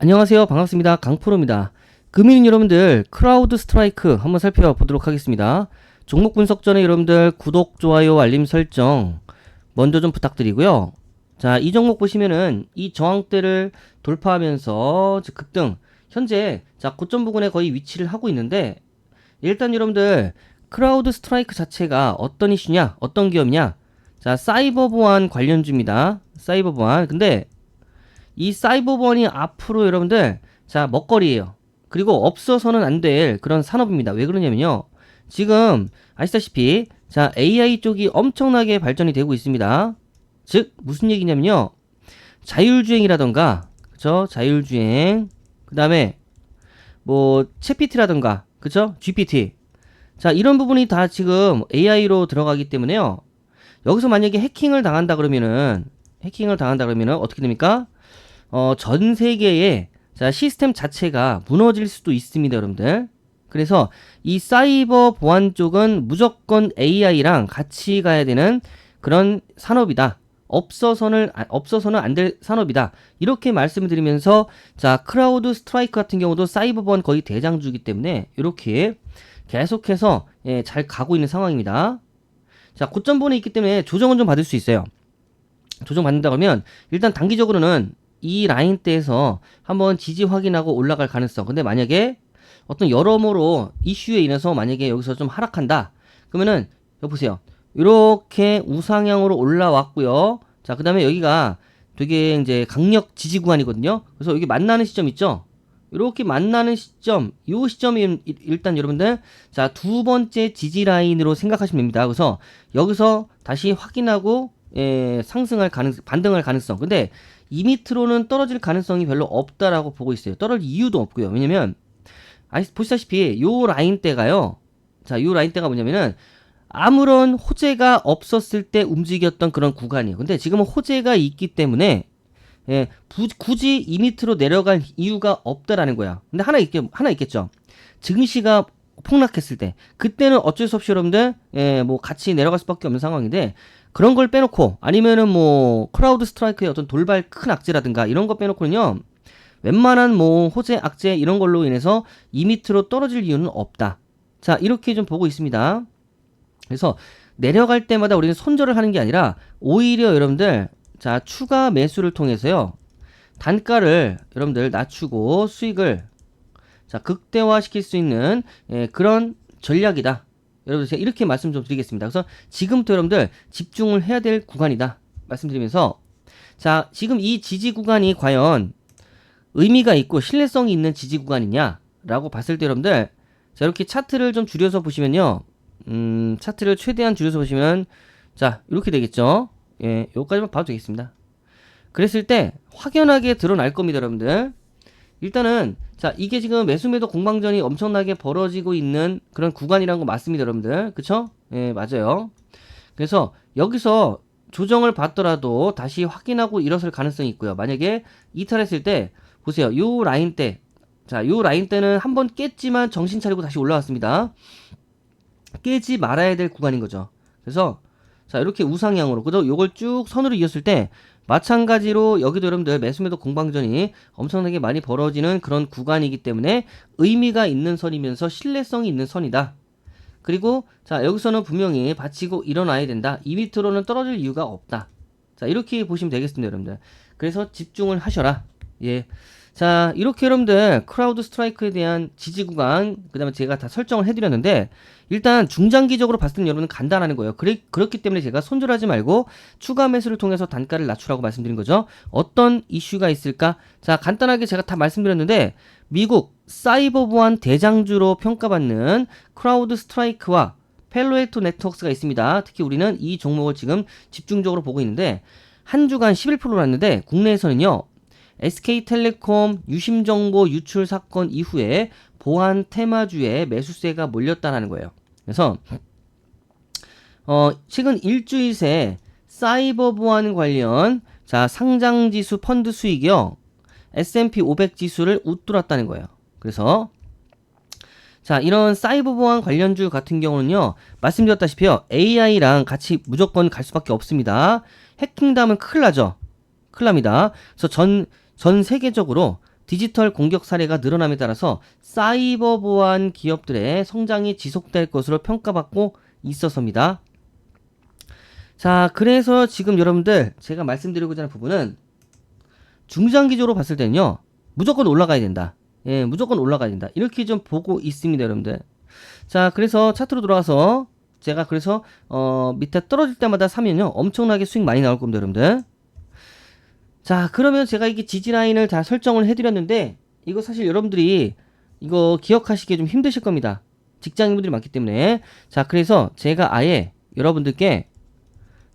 안녕하세요. 반갑습니다. 강프로입니다. 금일 여러분들 크라우드 스트라이크 한번 살펴보도록 하겠습니다. 종목 분석 전에 여러분들 구독, 좋아요, 알림 설정 먼저 좀 부탁드리고요. 자, 이 종목 보시면은 이 저항대를 돌파하면서 급등 현재 자 고점 부근에 거의 위치를 하고 있는데 일단 여러분들 크라우드 스트라이크 자체가 어떤 이슈냐, 어떤 기업이냐? 자, 사이버 보안 관련주입니다. 사이버 보안. 근데 이 사이버 보안이 앞으로 여러분들 자 먹거리예요. 그리고 없어서는 안 될 그런 산업입니다. 왜 그러냐면요. 지금 아시다시피 자 AI 쪽이 엄청나게 발전이 되고 있습니다. 즉 무슨 얘기냐면요. 자율주행이라던가 그쵸 자율주행 그 다음에 뭐 챗PT라던가 그쵸 GPT 자 이런 부분이 다 지금 AI로 들어가기 때문에요. 여기서 만약에 해킹을 당한다 그러면은 해킹을 당한다 그러면은 어떻게 됩니까? 어, 전 세계의 자, 시스템 자체가 무너질 수도 있습니다, 여러분들. 그래서 이 사이버 보안 쪽은 무조건 AI랑 같이 가야 되는 그런 산업이다. 없어서는 아, 없어서는 안 될 산업이다. 이렇게 말씀을 드리면서 자, 크라우드 스트라이크 같은 경우도 사이버 보안 거의 대장주기 때문에 이렇게 계속해서 예, 잘 가고 있는 상황입니다. 자, 고점본에 있기 때문에 조정은 좀 받을 수 있어요. 조정 받는다 그러면 일단 단기적으로는 이 라인대에서 한번 지지 확인하고 올라갈 가능성. 근데 만약에 어떤 여러모로 이슈에 인해서 만약에 여기서 좀 하락한다. 그러면은 여기 보세요. 이렇게 우상향으로 올라왔고요. 자, 그다음에 여기가 되게 이제 강력 지지 구간이거든요. 그래서 여기 만나는 시점 있죠? 이렇게 만나는 시점, 이 시점이 일단 여러분들 자, 두 번째 지지 라인으로 생각하시면 됩니다. 그래서 여기서 다시 확인하고 예, 상승할 가능 반등할 가능성. 근데 이 밑으로는 떨어질 가능성이 별로 없다라고 보고 있어요. 떨어질 이유도 없고요. 왜냐면 아시 보시다시피 요 라인대가요. 자, 요 라인대가 뭐냐면은 아무런 호재가 없었을 때 움직였던 그런 구간이에요. 근데 지금은 호재가 있기 때문에 예, 부, 굳이 이 밑으로 내려갈 이유가 없다라는 거야. 근데 하나 있겠 하나 있겠죠. 증시가 폭락했을 때 그때는 어쩔 수 없이 여러분들 예, 뭐 같이 내려갈 수밖에 없는 상황인데 그런 걸 빼놓고 아니면은 뭐 크라우드 스트라이크의 어떤 돌발 큰 악재라든가 이런 거 빼놓고는요. 웬만한 뭐 호재, 악재 이런 걸로 인해서 이 밑으로 떨어질 이유는 없다. 자, 이렇게 좀 보고 있습니다. 그래서 내려갈 때마다 우리는 손절을 하는 게 아니라 오히려 여러분들 자, 추가 매수를 통해서요. 단가를 여러분들 낮추고 수익을 자, 극대화시킬 수 있는 예, 그런 전략이다. 여러분 제가 이렇게 말씀 좀 드리겠습니다. 그래서 지금부터 여러분들 집중을 해야 될 구간이다. 말씀드리면서 자, 지금 이 지지 구간이 과연 의미가 있고 신뢰성이 있는 지지 구간이냐라고 봤을 때 여러분들 자, 이렇게 차트를 좀 줄여서 보시면요. 음, 차트를 최대한 줄여서 보시면 자, 이렇게 되겠죠. 예, 여기까지만 봐도 되겠습니다. 그랬을 때 확연하게 드러날 겁니다, 여러분들. 일단은 자 이게 지금 매수매도 공방전이 엄청나게 벌어지고 있는 그런 구간이라는 거 맞습니다 여러분들 그쵸? 예 맞아요 그래서 여기서 조정을 받더라도 다시 확인하고 일어설 가능성이 있고요 만약에 이탈했을 때 보세요 요 라인 때 자, 요 라인 때는 한 번 깼지만 정신 차리고 다시 올라왔습니다. 깨지 말아야 될 구간인 거죠. 그래서 자, 이렇게 우상향으로 그죠? 요걸 쭉 선으로 이었을 때 마찬가지로 여기도 여러분들 매수매도 공방전이 엄청나게 많이 벌어지는 그런 구간이기 때문에 의미가 있는 선이면서 신뢰성이 있는 선이다. 그리고 자 여기서는 분명히 받치고 일어나야 된다. 이 밑으로는 떨어질 이유가 없다. 자 이렇게 보시면 되겠습니다, 여러분들. 그래서 집중을 하셔라. 예. 자, 이렇게 여러분들 크라우드 스트라이크에 대한 지지 구간, 그 다음에 제가 다 설정을 해드렸는데, 일단 중장기적으로 봤을 때는 여러분은 간단하는 거예요. 그래, 그렇기 때문에 제가 손절하지 말고 추가 매수를 통해서 단가를 낮추라고 말씀드린 거죠. 어떤 이슈가 있을까? 자, 간단하게 제가 다 말씀드렸는데, 미국 사이버 보안 대장주로 평가받는 크라우드 스트라이크와 펠로에토 네트워크가 있습니다. 특히 우리는 이 종목을 지금 집중적으로 보고 있는데, 한 주간 11%랐는데, 국내에서는요, SK텔레콤 유심정보 유출 사건 이후에 보안 테마주에 매수세가 몰렸다는 거예요. 그래서 어, 최근 일주일 새 사이버 보안 관련 자 상장 지수 펀드 수익이요 S&P 500 지수를 웃돌았다는 거예요. 그래서 자 이런 사이버 보안 관련주 같은 경우는요 말씀드렸다시피요 AI랑 같이 무조건 갈 수밖에 없습니다. 해킹 당하면 큰일 나죠. 큰일 납니다. 그래서 전 전 세계적으로 디지털 공격 사례가 늘어남에 따라서 사이버 보안 기업들의 성장이 지속될 것으로 평가받고 있어서입니다. 자, 그래서 지금 여러분들 제가 말씀드리고자 하는 부분은 중장기적으로 봤을 때는요. 무조건 올라가야 된다. 예, 무조건 올라가야 된다. 이렇게 좀 보고 있습니다, 여러분들. 자, 그래서 차트로 돌아가서 제가 그래서 어, 밑에 떨어질 때마다 사면요. 엄청나게 수익 많이 나올 겁니다, 여러분들. 자, 그러면 제가 이게 지지 라인을 다 설정을 해드렸는데 이거 사실 여러분들이 이거 기억하시기 좀 힘드실 겁니다. 직장인분들이 많기 때문에 자, 그래서 제가 아예 여러분들께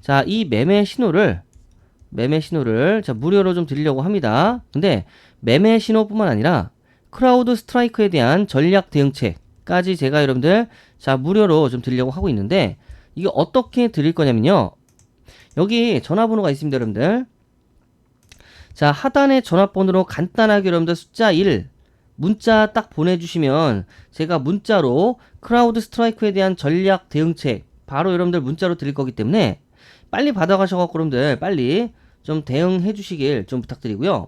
자, 이 매매 신호를 매매 신호를 자, 무료로 좀 드리려고 합니다. 근데 매매 신호뿐만 아니라 크라우드 스트라이크에 대한 전략 대응책까지 제가 여러분들 자, 무료로 좀 드리려고 하고 있는데 이게 어떻게 드릴 거냐면요. 여기 전화번호가 있습니다, 여러분들. 자, 하단에 전화번호로 간단하게 여러분들 숫자 1 문자 딱 보내주시면 제가 문자로 크라우드 스트라이크에 대한 전략 대응책 바로 여러분들 문자로 드릴 거기 때문에 빨리 받아가셔갖고 여러분들 빨리 좀 대응해 주시길 좀 부탁드리고요.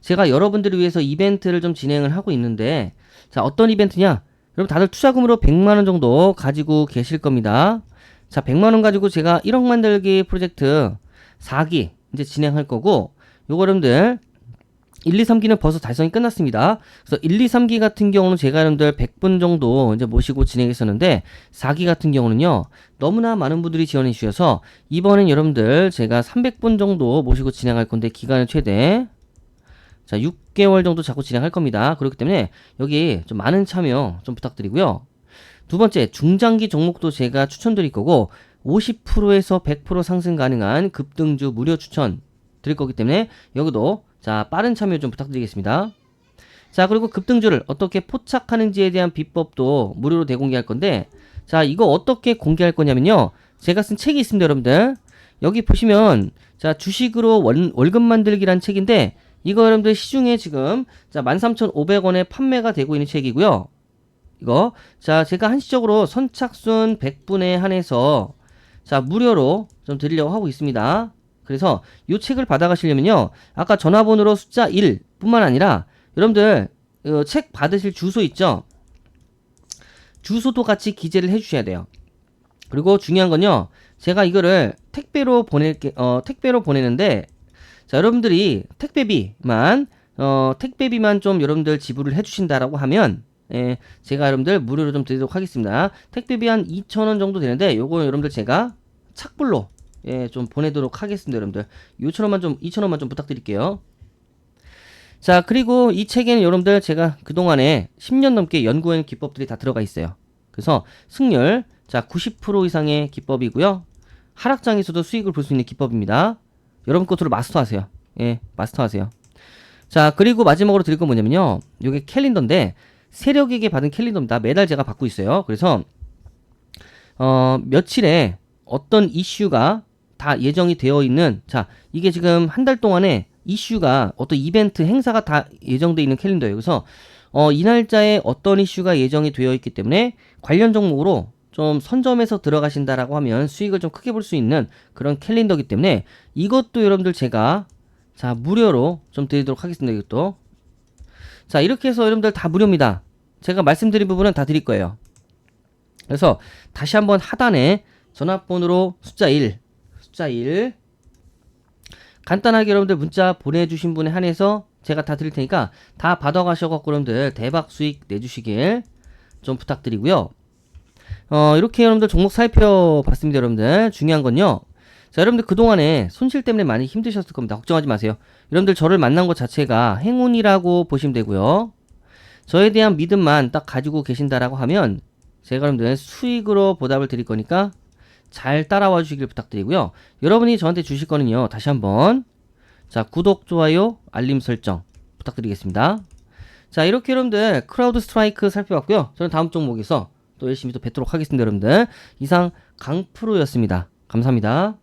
제가 여러분들을 위해서 이벤트를 좀 진행을 하고 있는데 자 어떤 이벤트냐 여러분 다들 투자금으로 100만원 정도 가지고 계실 겁니다. 자 100만원 가지고 제가 1억 만들기 프로젝트 4기 이제 진행할 거고 요거 여러분들 1, 2, 3기는 벌써 달성이 끝났습니다. 그래서 1, 2, 3기 같은 경우는 제가 여러분들 100분 정도 이제 모시고 진행했었는데 4기 같은 경우는요. 너무나 많은 분들이 지원해 주셔서 이번엔 여러분들 제가 300분 정도 모시고 진행할 건데 기간은 최대 자 6개월 정도 자꾸 진행할 겁니다. 그렇기 때문에 여기 좀 많은 참여 좀 부탁드리고요. 두 번째 중장기 종목도 제가 추천드릴 거고 50%에서 100% 상승 가능한 급등주 무료 추천 드릴 거기 때문에 여기도 자 빠른 참여 좀 부탁드리겠습니다. 자 그리고 급등주를 어떻게 포착하는지에 대한 비법도 무료로 대공개할 건데 자 이거 어떻게 공개할 거냐면요. 제가 쓴 책이 있습니다 여러분들. 여기 보시면 자 주식으로 월, 월급 만들기란 책인데 이거 여러분들 시중에 지금 자 13,500원에 판매가 되고 있는 책이고요. 이거 자 제가 한시적으로 선착순 100분에 한해서 자 무료로 좀 드리려고 하고 있습니다 그래서 이 책을 받아가시려면요. 아까 전화번호로 숫자 1 뿐만 아니라 여러분들 어, 책 받으실 주소 있죠? 주소도 같이 기재를 해주셔야 돼요. 그리고 중요한 건요. 제가 이거를 택배로 보낼게, 어, 택배로 보내는데 자, 여러분들이 택배비만 어, 택배비만 좀 여러분들 지불을 해주신다라고 하면 예, 제가 여러분들 무료로 좀 드리도록 하겠습니다. 택배비 한 2,000원 정도 되는데 요거 여러분들 제가 착불로 예, 좀 보내도록 하겠습니다, 여러분들. 6천원만 좀, 2천원만 좀 부탁드릴게요. 자, 그리고 이 책에는 여러분들 제가 그동안에 10년 넘게 연구한 기법들이 다 들어가 있어요. 그래서 승률, 자, 90% 이상의 기법이고요. 하락장에서도 수익을 볼 수 있는 기법입니다. 여러분 것으로 마스터하세요. 예, 마스터하세요. 자, 그리고 마지막으로 드릴 건 뭐냐면요. 이게 캘린더인데, 세력에게 받은 캘린더입니다. 매달 제가 받고 있어요. 그래서, 어, 며칠에 어떤 이슈가 다 예정이 되어 있는 자 이게 지금 한 달 동안에 이슈가 어떤 이벤트 행사가 다 예정되어 있는 캘린더예요. 그래서 어, 이 날짜에 어떤 이슈가 예정이 되어 있기 때문에 관련 종목으로 좀 선점해서 들어가신다라고 하면 수익을 좀 크게 볼 수 있는 그런 캘린더기 때문에 이것도 여러분들 제가 자 무료로 좀 드리도록 하겠습니다. 이것도 자 이렇게 해서 여러분들 다 무료입니다. 제가 말씀드린 부분은 다 드릴 거예요. 그래서 다시 한번 하단에 전화번호로 숫자 1 숫자 1 간단하게 여러분들 문자 보내주신 분에 한해서 제가 다 드릴 테니까 다 받아가셔갖고 여러분들 대박 수익 내주시길 좀 부탁드리고요. 어, 이렇게 여러분들 종목 살펴봤습니다, 여러분들. 중요한 건요. 자, 여러분들 그동안에 손실 때문에 많이 힘드셨을 겁니다. 걱정하지 마세요. 여러분들 저를 만난 것 자체가 행운이라고 보시면 되고요. 저에 대한 믿음만 딱 가지고 계신다라고 하면 제가 여러분들 수익으로 보답을 드릴 거니까 잘 따라와 주시길 부탁드리고요. 여러분이 저한테 주실 거는요. 다시 한번 자 구독, 좋아요, 알림 설정 부탁드리겠습니다. 자 이렇게 여러분들 크라우드 스트라이크 살펴봤고요. 저는 다음 종목에서 또 열심히 또 뵙도록 하겠습니다. 여러분들 이상 강프로였습니다. 감사합니다.